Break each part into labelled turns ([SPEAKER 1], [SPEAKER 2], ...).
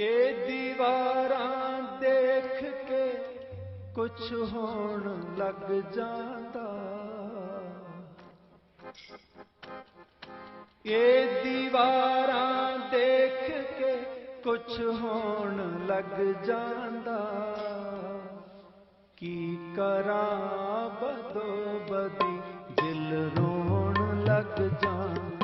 [SPEAKER 1] ਇਹ ਦੀਵਾਰਾਂ ਦੇਖ ਕੇ ਕੁਛ ਹੋਣ ਲੱਗ ਜਾਂਦਾ। ਇਹ ਦੀਵਾਰਾਂ ਦੇਖ ਕੇ ਕੁਛ ਹੋਣ ਲੱਗ ਜਾਂਦਾ। ਕੀ ਕਰਾਂ ਬਦੋ ਬਦੀ ਦਿਲ ਰੋਣ ਲੱਗ ਜਾਂਦਾ।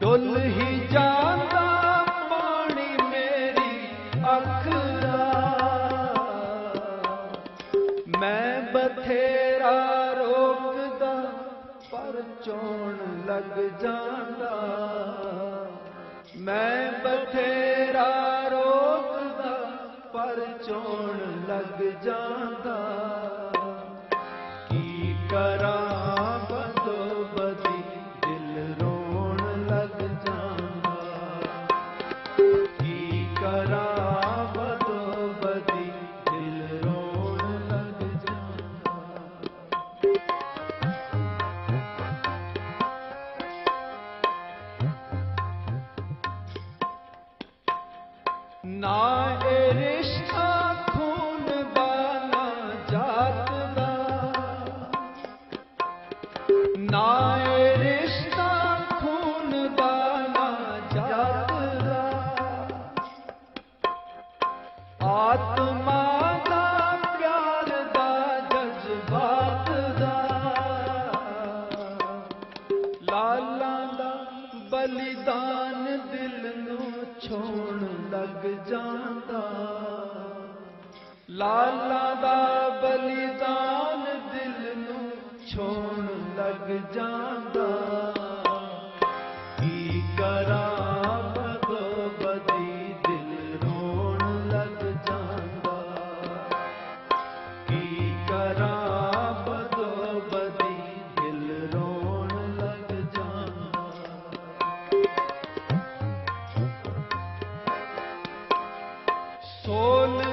[SPEAKER 1] ਡੁੱਲ ਹੀ ਜਾਂਦਾ ਪਾਣੀ ਮੇਰੀ ਅੱਖ ਦਾ ਮੈਂ ਬਥੇਰਾ ਰੋਕਦਾ, ਪਰ ਚੋਣ ਲੱਗ ਜਾਂਦਾ। ਮੈਂ ਬਥੇਰਾ ਰੋਕਦਾ, ਪਰ ਚੋਣ ਲੱਗ ਜਾਂਦਾ। ਕੀ ਕਰਾਂ ਨਾ ਇਹ ਰਿਸ਼ਤਾ ਖੂਨ ਦਾ ਨਾ ਜਾਤ ਦਾ ਆਤਮਾ ਦਾ ਪਿਆਰ ਦਾ ਜਜ਼ਬਾਤ ਦਾ ਲਾਲਾ ਦਾ ਬਲੀਦਾਨ ਦਿਲ ਨੂੰ ਛੋਣ ਲੱਗ ਜਾਂਦਾ ਲਾਲਾ ਦਾ ਬਲੀਦਾਨ ਦਿਲ ਨੂੰ ਛੋਣ ਲੱਗ ਜਾਂਦਾ। ਕੀ ਕਰਾਂ ਬਦੋ ਬਦੀ ਦਿਲ ਰੋਣ ਲੱਗ ਜਾਂਦਾ। ਕੀ ਕਰਾਂ ਬਦੋ ਬਦੀ ਦਿਲ ਰੋਣ ਲੱਗ ਜਾਂਦਾ। ਸੋਲ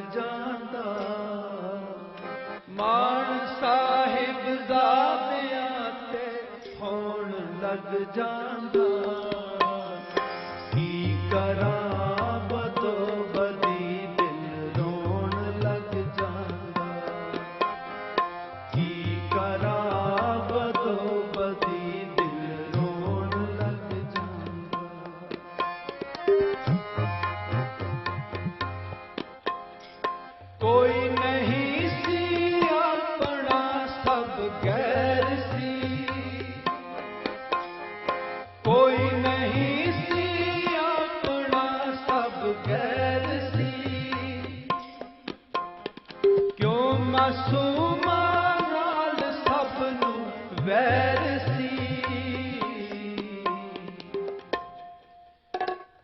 [SPEAKER 1] ਜਾਂਦਾ। ਮਾਣ ਸਾਹਿਬ ਜ਼ਾਦਿਆਂ ਤੇ ਹੋਣ ਲੱਗ ਜਾਂਦਾ।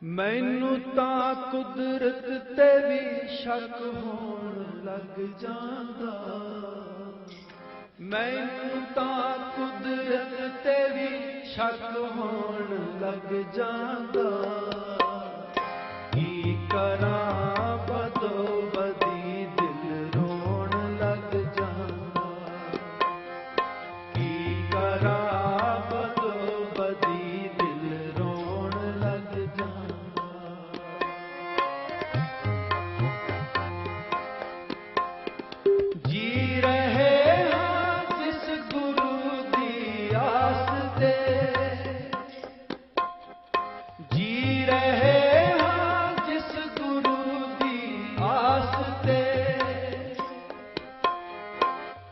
[SPEAKER 1] ਮੈਨੂੰ ਤਾਂ ਕੁਦਰਤ ਤੇ ਵੀ ਸ਼ੱਕ ਹੋਣ ਲੱਗ ਜਾਂਦਾ। ਮੈਨੂੰ ਤਾਂ ਕੁਦਰਤ ਤੇ ਵੀ ਸ਼ੱਕ ਹੋਣ ਲੱਗ ਜਾਂਦਾ। ਕੀ ਕਰਾਂ? ਤੇ ਜੀ ਰਹੇ ਹਾਂ ਜਿਸ ਗੁਰੂ ਦੀ ਆਸ ਤੇ।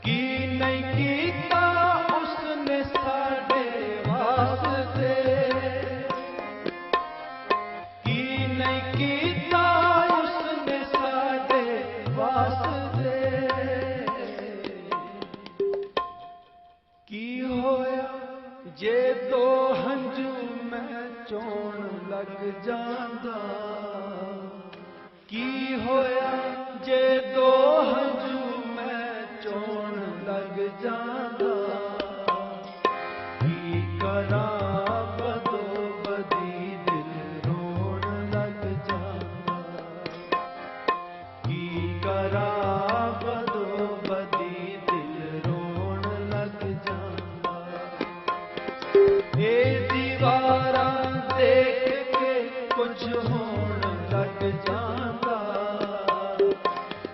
[SPEAKER 1] ਕੀ ਨਹੀਂ ਜਾਂਦਾ ਕੀ ਹੋਇਆ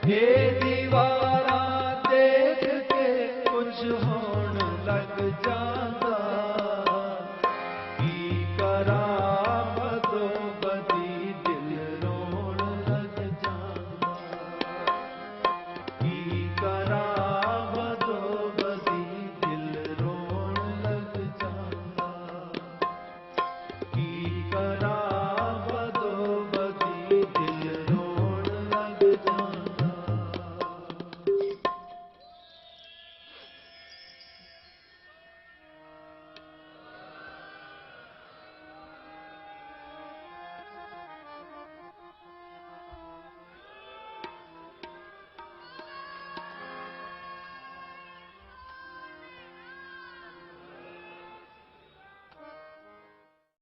[SPEAKER 1] Hey.